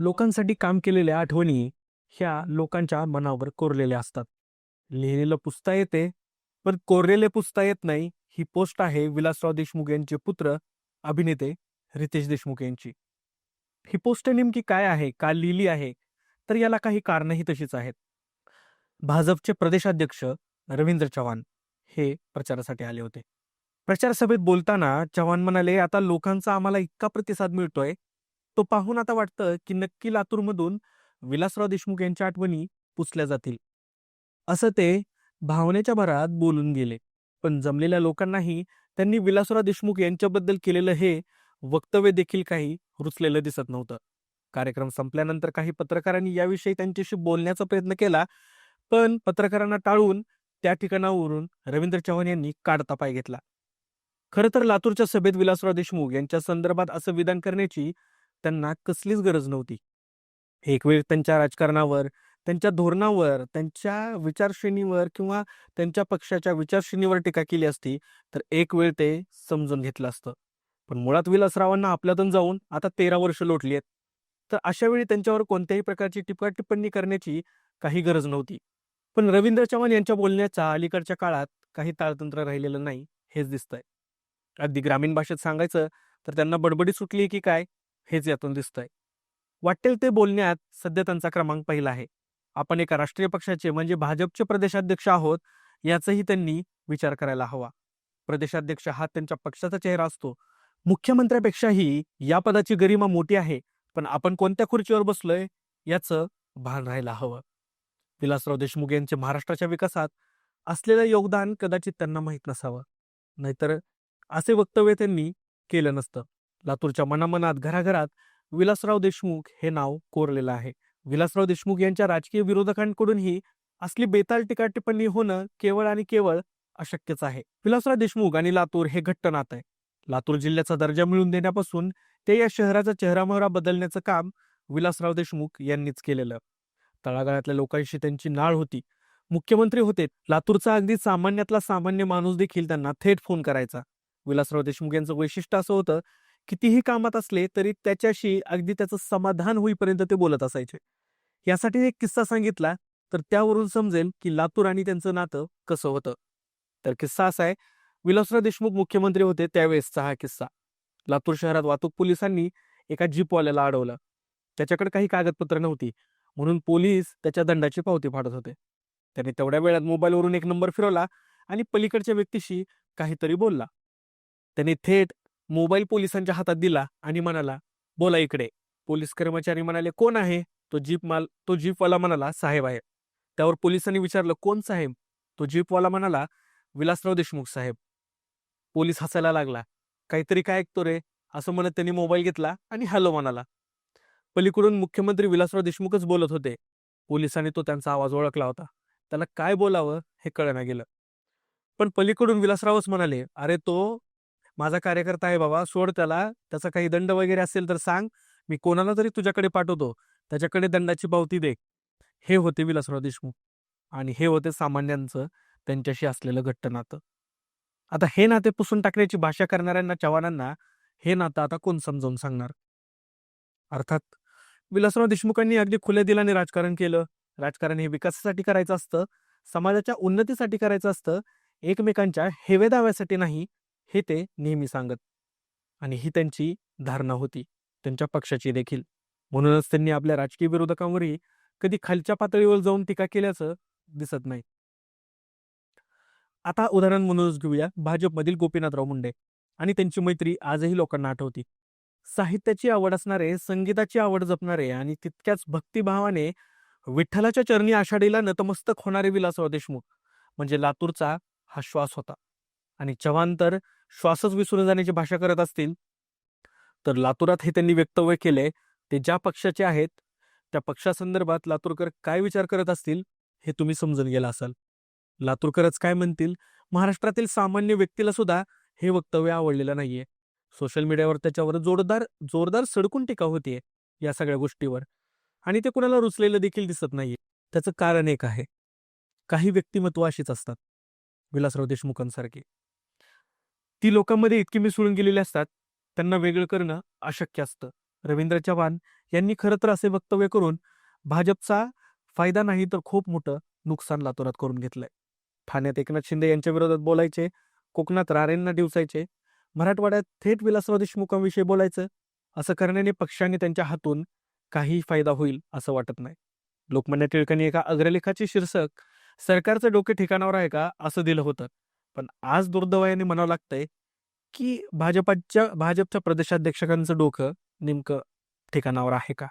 लोकांसाठी काम केलेल्या आठवणी ह्या लोकांच्या मनावर कोरलेल्या असतात. लिहिलेलं पुसता येते पण कोरलेले पुसता येत नाही ही पोस्ट आहे विलासराव देशमुख यांचे पुत्र अभिनेते रितेश देशमुख यांची. ही पोस्ट नेमकी काय आहे का लिहिली आहे तर याला काही कारणंही तशीच आहेत. भाजपचे प्रदेशाध्यक्ष रवींद्र चव्हाण हे प्रचारासाठी आले होते. प्रचार सभेत बोलताना चव्हाण म्हणाले आता लोकांचा आम्हाला इतका प्रतिसाद मिळतोय तो पाहून आता वाटतं की नक्की लातूरमधून विलासराव देशमुख यांच्या आठवणी पुसल्या जातील. असं ते भावनेच्या भरात बोलून गेले. पण जमलेल्या लोकांनाही त्यांनी विलासराव देशमुख यांच्याबद्दल केलेलं हे वक्तव्य देखील काही रुचलेलं दिसत नव्हतं. कार्यक्रम संपल्यानंतर काही पत्रकारांनी याविषयी त्यांच्याशी बोलण्याचा प्रयत्न केला पण पत्रकारांना टाळून त्या ठिकाणावरून रवींद्र चव्हाण यांनी काढता पाय घेतला. खरं तर लातूरच्या सभेत विलासराव देशमुख यांच्या संदर्भात असं विधान करण्याची त्यांना कसलीच गरज नव्हती. एक वेळ त्यांच्या राजकारणावर त्यांच्या धोरणावर त्यांच्या विचारश्रेणीवर किंवा त्यांच्या पक्षाच्या विचारश्रेणीवर टीका केली असती तर एक वेळ ते समजून घेतलं असतं. पण मुळात विलासरावांना आपल्यातून जाऊन आता तेरा वर्ष लोटली आहेत. तर अशा वेळी त्यांच्यावर कोणत्याही प्रकारची टिपका टिप्पणी करण्याची काही गरज नव्हती. पण रवींद्र चव्हाण यांच्या बोलण्याचा अलीकडच्या काळात काही ताळतंत्र राहिलेलं नाही हेच दिसतंय. अगदी ग्रामीण भाषेत सांगायचं तर त्यांना बडबडी सुटली की काय? हेच यातून दिसतंय. वाटेल ते बोलण्यात सध्या त्यांचा क्रमांक पहिला आहे. आपण एका राष्ट्रीय पक्षाचे म्हणजे भाजपचे प्रदेशाध्यक्ष आहोत याचाही त्यांनी विचार करायला हवा. प्रदेशाध्यक्ष हा त्यांच्या पक्षाचा चेहरा असतो. मुख्यमंत्र्यापेक्षाही या पदाची गरिमा मोठी आहे पण आपण कोणत्या खुर्चीवर बसलोय याचं भान राहायला हवं. विलासराव देशमुख यांचे महाराष्ट्राच्या विकासात असलेलं योगदान कदाचित त्यांना माहीत नसावं. नाहीतर असे वक्तव्य त्यांनी केलं नसतं. लातूरच्या मनामनात घराघरात विलासराव देशमुख हे नाव कोरलेलं आहे. विलासराव देशमुख यांच्या राजकीय विरोधकांकडूनही असली बेताल टीका टिप्पणी होणं केवळ आणि केवळ अशक्यच आहे. विलासराव देशमुख आणि लातूर हे घट्ट नातं आहे. लातूर जिल्ह्याचा दर्जा मिळवून देण्यापासून ते या शहराचा चेहरामहरा बदलण्याचं काम विलासराव देशमुख यांनीच केलेलं. तळागाळातल्या लोकांशी त्यांची नाळ होती. मुख्यमंत्री होते. लातूरचा अगदी सामान्यातला सामान्य माणूस देखील त्यांना थेट फोन करायचा. विलासराव देशमुख यांचं वैशिष्ट्य असं होतं कितीही कामात असले तरी त्याच्याशी अगदी त्याचं समाधान होईपर्यंत ते बोलत असायचे. यासाठी एक किस्सा सांगितला तर त्यावरून समजेल की लातूर आणि त्यांचं नातं कसं होतं. तर किस्सा असा आहे विलासराव देशमुख मुख्यमंत्री होते त्यावेळेसचा हा किस्सा. लातूर शहरात वाहतूक पोलिसांनी एका जीपवाल्याला अडवलं. त्याच्याकडे काही कागदपत्र नव्हती म्हणून पोलीस त्याच्या दंडाची पावती फाडत होते. त्याने तेवढ्या वेळात मोबाईलवरून एक नंबर फिरवला आणि पलीकडच्या व्यक्तीशी काहीतरी बोलला. त्याने थेट मोबाईल पोलिसांच्या हातात दिला आणि म्हणाला बोला इकडे. पोलीस कर्मचारी म्हणाले कोण आहे? तो जीप माल तो जीपवाला म्हणाला साहेब आहे. त्यावर पोलिसांनी विचारलं कोण साहेब? तो जीपवाला म्हणाला विलासराव देशमुख साहेब. पोलीस हसायला लागला काहीतरी काय ऐकतो रे? असं म्हणत त्यांनी मोबाईल घेतला आणि हॅलो म्हणाला. पलीकडून मुख्यमंत्री विलासराव देशमुखच बोलत होते. पोलिसांनी तो त्यांचा आवाज ओळखला होता. त्याला काय बोलावं हे कळना गेलं. पण पलीकडून विलासरावच म्हणाले अरे तो माझा कार्यकर्ता आहे बाबा सोड त्याला. त्याचा काही दंड वगैरे असेल तर सांग. मी कोणाला तरी तुझ्याकडे पाठवतो. त्याच्याकडे दंडाची पावती दे. हे होते विलासराव देशमुख. आणि हे होते सामान्यांचं त्यांच्याशी असलेलं घट्ट नातं. आता हे नाते पुसून टाकण्याची भाषा करणाऱ्यांना चव्हाणांना हे नातं आता कोण समजावून सांगणार? अर्थात विलासराव देशमुखांनी अगदी खुल्या दिलाने राजकारण केलं. राजकारण हे विकासासाठी करायचं असतं. समाजाच्या उन्नतीसाठी करायचं असतं. एकमेकांच्या हेवेदाव्यासाठी नाही हे ते नेहमी सांगत. आणि ही त्यांची धारणा होती त्यांच्या पक्षाची देखील. म्हणूनच त्यांनी आपल्या राजकीय विरोधकांवरही कधी खालच्या पातळीवर जाऊन टीका केल्याचं दिसत नाही. आता उदाहरण म्हणूनच घेऊया भाजपमधील गोपीनाथराव मुंडे आणि त्यांची मैत्री आजही लोकांना आठवती. साहित्याची आवड असणारे संगीताची आवड जपणारे आणि तितक्याच भक्तिभावाने विठ्ठलाच्या चरणी आषाढीला नतमस्तक होणारे विलासराव देशमुख म्हणजे लातूरचा हा श्वास होता. आणि चव्हाण तर श्वासच विसरून जाण्याची भाषा करत असतील. तर लातूरात हे त्यांनी वक्तव्य केले ते ज्या पक्षाचे आहेत त्या पक्षासंदर्भात लातूरकर काय विचार करत असतील हे तुम्ही समजून गेला असाल. लातूरकरच काय म्हणतील? महाराष्ट्रातील सामान्य व्यक्तीला सुद्धा हे वक्तव्य आवडलेलं नाहीये. सोशल मीडियावर त्याच्यावर जोरदार जोरदार सडकून टीका होतीये या सगळ्या गोष्टीवर. आणि ते कुणाला रुचलेलं देखील दिसत नाहीये. त्याचं कारण एक आहे. काही व्यक्तिमत्व अशीच असतात. विलासराव देशमुखांसारखी ती लोकांमध्ये इतकी मिसळून गेलेली असतात त्यांना वेगळं करणं अशक्य असतं. रवींद्र चव्हाण यांनी खरं तर असे वक्तव्य करून भाजपचा फायदा नाही तर खूप मोठं नुकसान लातोरात करून घेतलंय. ठाण्यात एकनाथ शिंदे यांच्या विरोधात बोलायचे कोकणात रारेंना दिवसायचे मराठवाड्यात थेट विलासराव देशमुखांविषयी बोलायचं असं करण्याने पक्षाने त्यांच्या हातून काही फायदा होईल असं वाटत नाही. लोकमान्य टिळकांनी एका अग्रलेखाचे शीर्षक सरकारचं डोके ठिकाणावर आहे का असं दिलं होतं. पण आज दुर्दैवाने म्हणावं लागतंय की भाजपाच्या भाजपच्या प्रदेशाध्यक्षकांचं डोकं नेमकं ठिकाणावर आहे का?